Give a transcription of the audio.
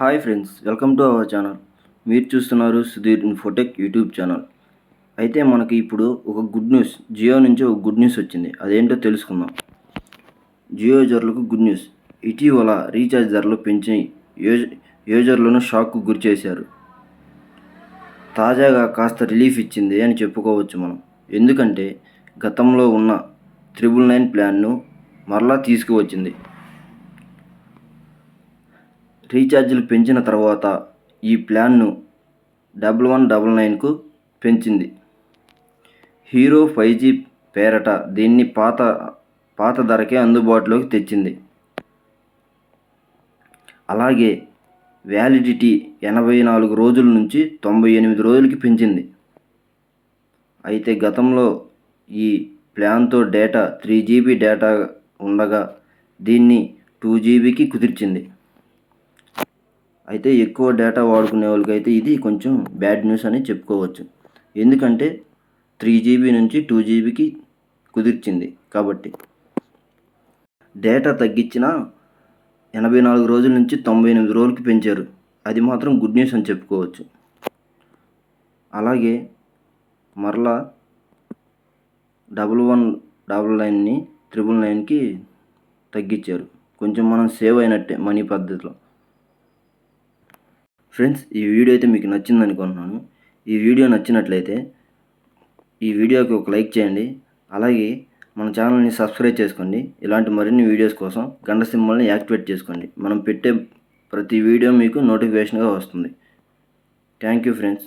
Hi friends welcome to our channel. మీరు చూస్తున్నారు Sudheer Infotech YouTube channel. అయితే మనకి ఇప్పుడు ఒక గుడ్ న్యూస్ జియో నుంచి ఒక గుడ్ న్యూస్ వచ్చింది. అదేంటో తెలుసుకుందాం. జియో యూజర్లకు గుడ్ న్యూస్ ఇటీవల రీఛార్జ్ ధరలు పెంచి యూజర్లను షాక్కు గురి చేశారు. తాజాగా కాస్త రిలీఫ్ ఇచ్చింది అని చెప్పుకోవచ్చు మనం. ఎందుకంటే గతంలో ఉన్న త్రిబుల్ నైన్ ప్లాన్ను మరలా తీసుకువచ్చింది. రీఛార్జీలు పెంచిన తర్వాత ఈ ప్లాన్ను డబల్ వన్ డబల్ నైన్కు పెంచింది. హీరో ఫైవ్ జీ పేరట దీన్ని పాత పాత ధరకే అందుబాటులోకి తెచ్చింది. అలాగే వ్యాలిడిటీ ఎనభై నాలుగు రోజుల నుంచి తొంభై ఎనిమిది రోజులకి పెంచింది. అయితే గతంలో ఈ ప్లాన్తో డేటా త్రీ జీబీ డేటా ఉండగా దీన్ని టూ జీబీకి కుదిర్చింది. అయితే ఎక్కువ డేటా వాడుకునే వాళ్ళకైతే ఇది కొంచెం బ్యాడ్ న్యూస్ అని చెప్పుకోవచ్చు. ఎందుకంటే త్రీ జీబీ నుంచి టూ జీబీకి కుదిర్చింది కాబట్టి. డేటా తగ్గించిన ఎనభై నాలుగు రోజుల నుంచి తొంభై ఎనిమిది రోజులకి పెంచారు. అది మాత్రం గుడ్ న్యూస్ అని చెప్పుకోవచ్చు. అలాగే మరలా డబుల్ వన్ డబుల్ నైన్ని త్రిబుల్ నైన్కి తగ్గించారు. కొంచెం మనం సేవ్ అయినట్టే మనీ పద్ధతిలో. ఫ్రెండ్స్ ఈ వీడియో అయితే మీకు నచ్చింది అనుకుంటున్నాను. ఈ వీడియో నచ్చినట్లయితే ఈ వీడియోకి ఒక లైక్ చేయండి. అలాగే మన ఛానల్ని సబ్స్క్రైబ్ చేసుకోండి. ఇలాంటి మరిన్ని వీడియోస్ కోసం గంట సింబల్ని యాక్టివేట్ చేసుకోండి. మనం పెట్టే ప్రతి వీడియో మీకు నోటిఫికేషన్గా వస్తుంది. Thank you friends.